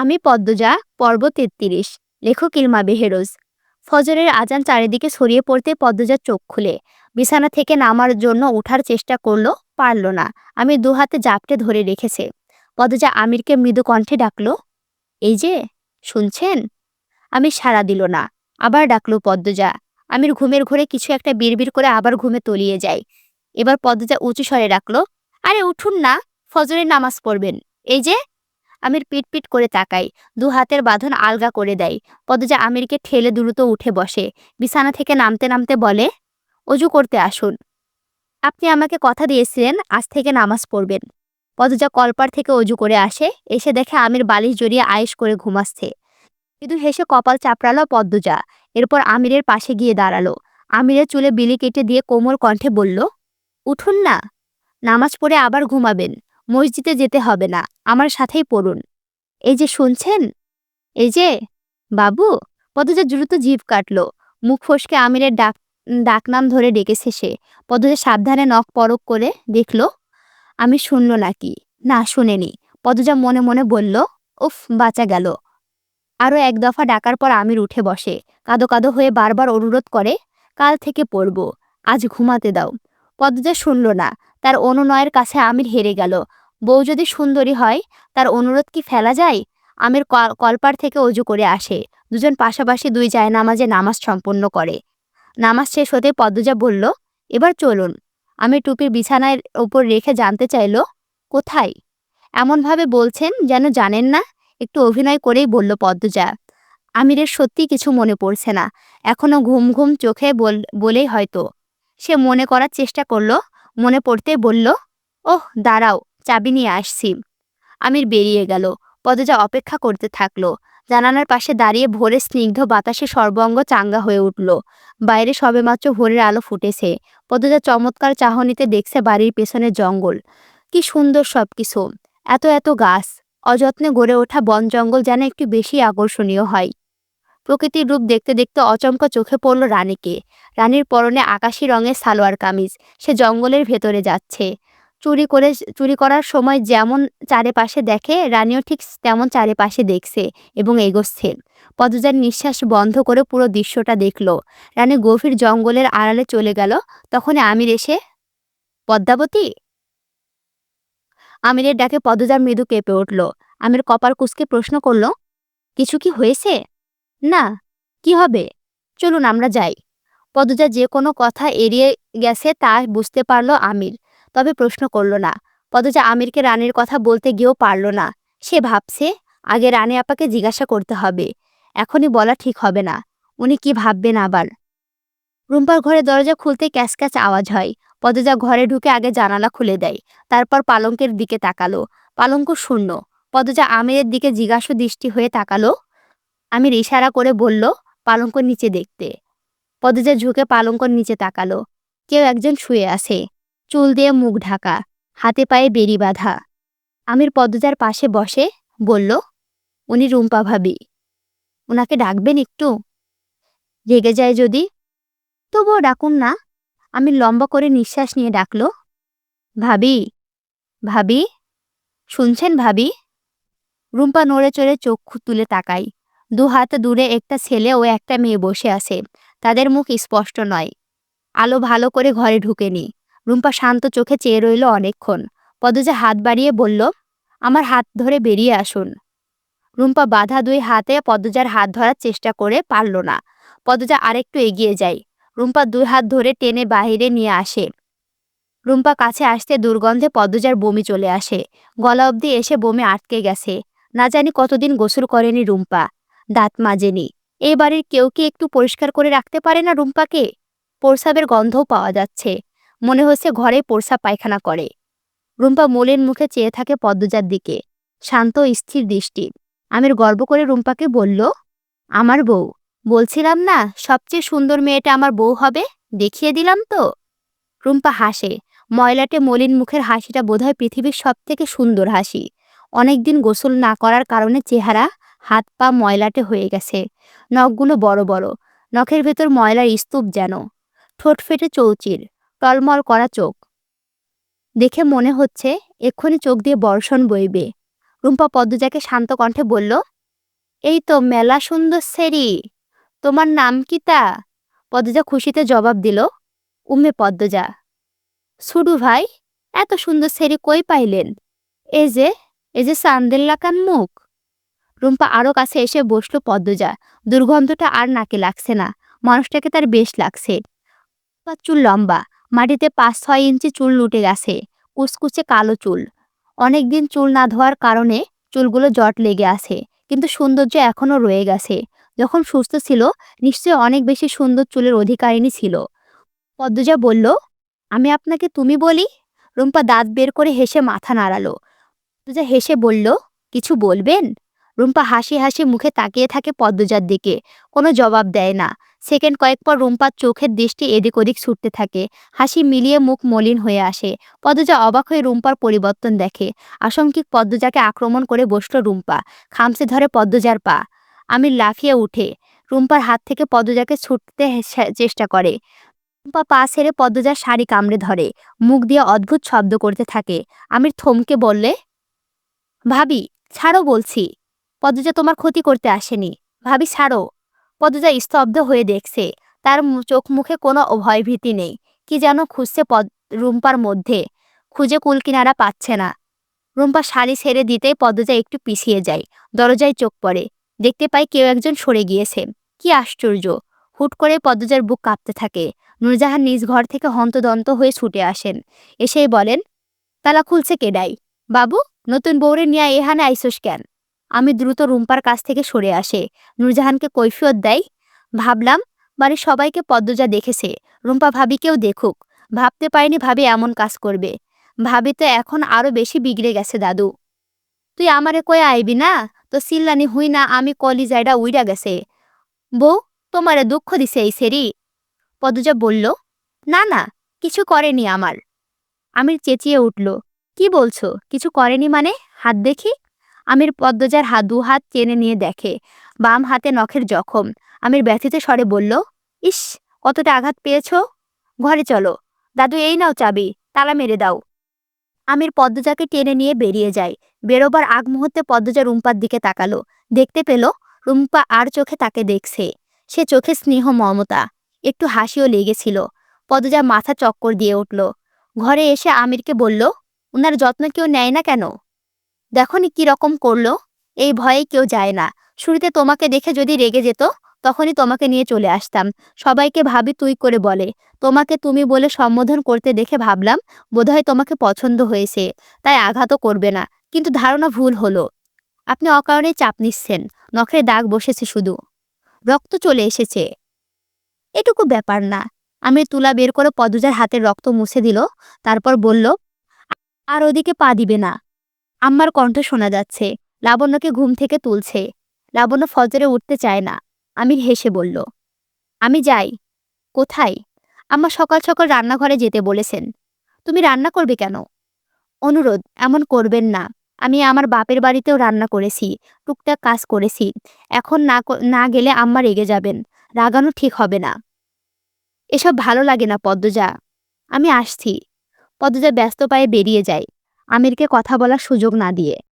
আমি পদ্মজা, পর্ব তেত্রিশ লেখক ইলমা বেহেরোজ। ফজরের আজান চারিদিকে ছড়িয়ে পড়তে পদ্মজা চোখ খুলে। বিছানা থেকে নামার জন্য ওঠার চেষ্টা করল, পারল না। আমি দু হাতে জাপটে ধরে রেখেছে। পদ্মজা আমিরকে মৃদু কণ্ঠে ডাকলো, এই যে, শুনছেন? আমি সাড়া দিল না। আবার ডাকলো পদ্মজা, আমির ঘুমের ঘরে কিছু একটা বিড়বিড় করে আবার ঘুমে তলিয়ে যায়। এবার পদ্মজা উঁচু স্বরে ডাকলো, আরে উঠুন না, ফজরের নামাজ পড়বেন। এই যে আমির পিট পিট করে তাকাই দু হাতের বাঁধন আলগা করে দেয়। পদজা আমিরকে ঠেলে দ্রুত উঠে বসে, বিছানা থেকে নামতে নামতে বলে, অজু করতে আসুন। আপনি আমাকে কথা দিয়েছিলেন, আজ থেকে নামাজ পড়বেন পদজা কলপার থেকে অজু করে আসে, এসে দেখে আমির বালিশ জড়িয়ে আয়েস করে ঘুমাচ্ছে। শুধু হেসে কপাল চাপড়ালো পদ্মজা এরপর আমিরের পাশে গিয়ে দাঁড়াল। আমিরের চুলে বিলি কেটে দিয়ে কোমর কণ্ঠে বলল, উঠুন না, নামাজ পড়ে আবার ঘুমাবেন। মসজিদে যেতে হবে না, আমার সাথেই পড়ুন। এই যে শুনছেন? এই যে, বাবু পদজা দ্রুত জিভ কাটলো, মুখ ফসকে আমিরের ডাক ডাকনাম ধরে ডেকেছে সে। পদজা সাবধানে নখ পরক করে দেখল, আমি শুনল নাকি? না, শুনেনি। পদজা মনে মনে বলল, উফ, বাঁচা গেল। আরও এক দফা ডাকার পর আমির উঠে বসে। কাদো কাদো হয়ে বারবার অনুরোধ করে, কাল থেকে পড়ব, আজ ঘুমাতে দাও। পদজা শুনল না, তার অনুনয়ের কাছে আমির হেরে গেল। বউ যদি সুন্দরী হয়, তার অনুরোধ কি ফেলা যায়? আমির কলপার থেকে অজু করে আসে। দুজন পাশাপাশি দুই যায় নামাজে নামাজ সম্পন্ন করে। নামাজ শেষ হতে পদ্মজা বলল, এবার চলুন আমি টুপির বিছানার ওপর রেখে জানতে চাইল, কোথায়? এমনভাবে বলছেন যেন জানেন না একটু অভিনয় করেই বলল পদ্মজা, আমিরের সত্যি কিছু মনে পড়ছে না। এখনও ঘুম ঘুম চোখে বলেই হয়তো সে মনে করার চেষ্টা করল, মনে পড়তে বলল, ওহ, দাঁড়াও। চাবি নিয়ে আসছি। আমির বেরিয়ে গেল। পদজা অপেক্ষা করতে থাকল। জানালার পাশে দাঁড়িয়ে ভোরের স্নিগ্ধ বাতাসে সর্বঙ্গ চাঙ্গা হয়ে উঠল। বাইরে সবেমাত্র ভোরের আলো ফুটেছে। পদজা চমৎকার চাহনিতে দেখছে বাড়ির পেছনে জঙ্গল। কি সুন্দর সব কিছু এত এত গাছ। অযত্নে গড়ে ওঠা বন জঙ্গল যেন একটু বেশি আকর্ষণীয় হয়। প্রকৃতির রূপ দেখতে দেখতে অচমকা চোখে পড়ল রানীকে। রানীর পরনে আকাশি রঙের সালোয়ার কামিজ। সে জঙ্গলের ভেতরে যাচ্ছে। চুরি করে, চুরি করার সময় যেমন চারিপাশে দেখে, রানীও ঠিক তেমন চারিপাশে দেখছে এবং এগোচ্ছে। পদজার নিঃশ্বাস বন্ধ করে পুরো দৃশ্যটা দেখল। রানী গভীর জঙ্গলের আড়ালে চলে গেল। তখন আমির এসে, পদ্মাবতী! আমিরের ডাকে পদজার মৃদু কেঁপে উঠল। আমির কপাল কুসকে প্রশ্ন করল, কিছু কি হয়েছে? না। কি হবে? চলুন, আমরা যাই। পদজা যে কোনো কথা এড়িয়ে গেছে তা বুঝতে পারল আমির। তবে প্রশ্ন করল না। পদজা আমিরকে রানীর কথা বলতে গিয়েও পারল না। সে ভাবছে, আগে রানী আপাকে জিজ্ঞাসা করতে হবে। এখনই বলা ঠিক হবে না। উনি কি ভাববেন আবার? রুম্পার ঘরে দরজা খুলতে ক্যাচ ক্যাচ আওয়াজ হয়। পদজা ঘরে ঢুকে আগে জানালা খুলে দেয়। তারপর পালঙ্কের দিকে তাকালো। পালঙ্ক শূন্য। পদজা আমিরের দিকে জিজ্ঞাসু দৃষ্টি হয়ে তাকালো। আমির ইশারা করে বলল, পালঙ্ক নিচে দেখতে। পদজা ঝুঁকে পালঙ্কর নিচে তাকালো। কেউ একজন শুয়ে আছে। চুল দিয়ে মুখ ঢাকা, হাতে পায়ে বেরি বাঁধা। আমির পদ্মজার পাশে বসে বলল, উনি রুম্পা ভাবি। ওনাকে ডাকবেন একটু? রেগে যায় যদি? তবুও ডাকুন না। আমি লম্বা করে নিঃশ্বাস নিয়ে ডাকল, ভাবি ভাবি, শুনছেন ভাবি? রুম্পা নড়ে চড়ে চোখ তুলে তাকাই দু হাত দূরে একটা ছেলে ও একটা মেয়ে বসে আছে। তাদের মুখ স্পষ্ট নয়। আলো ভালো করে ঘরে ঢুকেনি। রুম্পা শান্ত চোখে চেয়ে রইল অনেকক্ষণ। পদজা হাত বাড়িয়ে বলল, আমার হাত ধরে বেরিয়ে আসুন। রুম্পা বাধা দুই হাতে পদজার হাত ধরার চেষ্টা করে পারল না। পদজা আরেকটু এগিয়ে যায়। রুম্পা দুই হাত ধরে টেনে বাহিরে নিয়ে আসে। রুম্পা কাছে আসতে দুর্গন্ধে পদ্মজার বমি চলে আসে। গলা অবধি এসে বমি আটকে গেছে। না জানি কতদিন গোসল করেনি রুম্পা। দাঁত মাজেনি। এই বাড়ির কেউ কি একটু পরিষ্কার করে রাখতে পারে না রুম্পাকে? প্রসাবের গন্ধও পাওয়া যাচ্ছে। মনে হচ্ছে ঘরে প্রসাব পায়খানা করে। রুম্পা মোলের মুখে চেয়ে থাকে পদ্মজার দিকে। শান্ত, স্থির দৃষ্টি। আমির গর্ব করে রুম্পাকে বলল, আমার বউ। বলছিলাম না, সবচেয়ে সুন্দর মেয়েটা আমার বউ হবে? দেখিয়ে দিলাম তো? রুম্পা হাসে। ময়লাটে মলিন মুখের হাসিটা বোধহয় পৃথিবীর সব থেকে সুন্দর হাসি। অনেকদিন গোসল না করার কারণে চেহারা, হাত পা ময়লাটে হয়ে গেছে। নখগুলো বড় বড়। নখের ভেতর ময়লার স্তূপ যেন। ঠোঁট ফেটে চৌচির। টলমল করা চোখ। দেখে মনে হচ্ছে এক্ষুনি চোখ দিয়ে বর্ষণ বইবে। রুম্পা পদ্মজাকে শান্ত কণ্ঠে বলল, এই তো মেলা সুন্দর সেরি, তোমার নাম কি তা? পদ্মজা খুশিতে জবাব দিল, উম্মে পদ্মজা। সুডু ভাই, এত সুন্দর সেরি কই পাইলেন? এ যে এ যে সান্দের লাকান মুখ? রুম্পা আরও কাছে এসে বসল পদ্মজা। দুর্গন্ধটা আর নাকে লাগছে না, মানুষটাকে তার বেশ লাগছে। চুল লম্বা মাটিতে পাঁচ ছয় ইঞ্চি চুল লুটে গেছে কুচকুচে কালো চুল। অনেকদিন চুল না ধোয়ার কারণে চুলগুলো জট লেগে আছে, কিন্তু সৌন্দর্য এখনও রয়ে গেছে। যখন সুস্থ ছিল, নিশ্চয়ই অনেক বেশি সুন্দর চুলের অধিকারিণী ছিল। পদ্মজা বলল, আমি আপনাকে তুমি বলি? রুম্পা দাঁত বের করে হেসে মাথা নাড়ালো। পদ্মজা হেসে বলল, কিছু বলবেন? রুম্পা হাসি হাসি মুখে তাকিয়ে থাকে পদ্মজার দিকে। কোনো জবাব দেয় না। সেকেন্ড কয়েক পর রুম্পার চোখের দৃষ্টি এদিক ওদিক ছুটতে থাকে। হাসি মিলিয়ে মুখ মলিন হয়ে আসে। পদ্মজা অবাক হয়ে রুম্পার পরিবর্তন দেখে। আশঙ্কিক পদ্মজাকে আক্রমণ করে বসল রুম্পা। খামসে ধরে পদ্মজার পা। আমির লাফিয়ে উঠে। রুম্পার হাত থেকে পদ্মজাকে ছুটতে চেষ্টা করে। রুম্পা পা ছেড়ে পদ্মজার শাড়ি কামড়ে ধরে। মুখ দিয়ে অদ্ভুত শব্দ করতে থাকে। আমির থমকে বললে, ভাবি, ছাড়ো বলছি। পদ্মজা তোমার ক্ষতি করতে আসেনি। ভাবি, ছাড়ো। পদ্মজা স্তব্ধ হয়ে দেখছে, তার চোখ মুখে কোনো ভয়ভীতি নেই। কি যেন খুঁজছে পদ রুম্পার মধ্যে। খুঁজে কুলকিনারা পাচ্ছে না। রুম্পা শাড়ি ছেড়ে দিতেই পদ্মজা একটু পিছিয়ে যায়। দরজায় চোখ পড়ে। দেখতে পাই কেউ একজন সরে গিয়েছে। কি আশ্চর্য! হুট করে পদ্মজার বুক কাঁপতে থাকে। নূরজাহান নিজ ঘর থেকে হন্তদন্ত হয়ে ছুটে আসেন। এসেই বলেন, তালা খুলছে কেডাই? বাবু, নতুন বউরে নিয়ে এহানে আইসোস কেন? আমি দ্রুত রুম্পার কাছ থেকে সরে আসে। নূরজাহানকে কৈফিয়ত দেয়, ভাবলাম বাড়ির সবাইকে পদ্মজা দেখেছে, রুম্পা ভাবিকেও দেখুক। ভাবতে পারিনি ভাবি এমন কাজ করবে। ভাবি তো এখন আরও বেশি বিগড়ে গেছে, দাদু। তুই আমারে কয়ে আইবি না? তো সিল্লানি হুই না, আমি কলি কলিজাইডা উইরা গেছে। বউ, তোমারে দুঃখ দিছে এই সেরি? পদ্মজা বলল, না না, কিছু করেনি আমার। আমির চেঁচিয়ে উঠল, কি বলছো? কিছু করেনি মানে? হাত দেখি? আমির পদ্মজার হাত দু হাত টেনে নিয়ে দেখে, বাম হাতে নখের জখম। আমির ব্যথিত স্বরে বলল, ইস, কতটা আঘাত পেয়েছ? ঘরে চলো। দাদু, এই নাও চাবি, তালা মেরে দাও। আমির পদ্মজাকে টেনে নিয়ে বেরিয়ে যায়। বেরোবার আগ মুহূর্তে পদ্মজা রুম্পার দিকে তাকালো। দেখতে পেল, রুম্পা আর চোখে তাকে দেখছে। সে চোখে স্নেহ, মমতা। একটু হাসিও লেগেছিল। পদ্মজা মাথা চক্কর দিয়ে উঠল। ঘরে এসে আমিরকে বলল, উনার যত্ন কেউ নেয় না কেন? দেখনি কি রকম করল? এই ভয়ে কেউ যায় না। শুরুতে তোমাকে দেখে যদি রেগে যেত, তখনই তোমাকে নিয়ে চলে আসতাম। সবাইকে ভাবি তুই করে বলে। তোমাকে তুমি বলে সম্বোধন করতে দেখে ভাবলাম, বোধহয় তোমাকে পছন্দ হয়েছে। তাই আঘাতও করবে না। কিন্তু ধারণা ভুল হলো। আপনি অকারণে চাপ নিচ্ছেন। নখের দাগ বসেছে শুধু। রক্ত চলে এসেছে। এটুকু ব্যাপার না। আমি তুলা বের করে পদুজার হাতের রক্ত মুছে দিল, তারপর বলল, আর ওদিকে পা দিবে না। আম্মার কণ্ঠ শোনা যাচ্ছে। লাবণ্যকে ঘুম থেকে তুলছে। লাবণ্য ফজরে উঠতে চায় না। আমির হেসে বলল, আমি যাই। কোথায়? আম্মা সকাল সকাল রান্নাঘরে যেতে বলেছেন। তুমি রান্না করবে কেন? অনুরোধ, এমন করবেন না। আমি আমার বাপের বাড়িতেও রান্না করেছি, টুকটাক কাজ করেছি। এখন না না গেলে আম্মা রেগে যাবেন। রাগানো ঠিক হবে না। এসব ভালো লাগে না, পদ্মজা। আমি আসছি। পদ্মজা ব্যস্ত পায়ে বেরিয়ে যায়। আমিরকে কথা বলার সুযোগ না দিয়ে।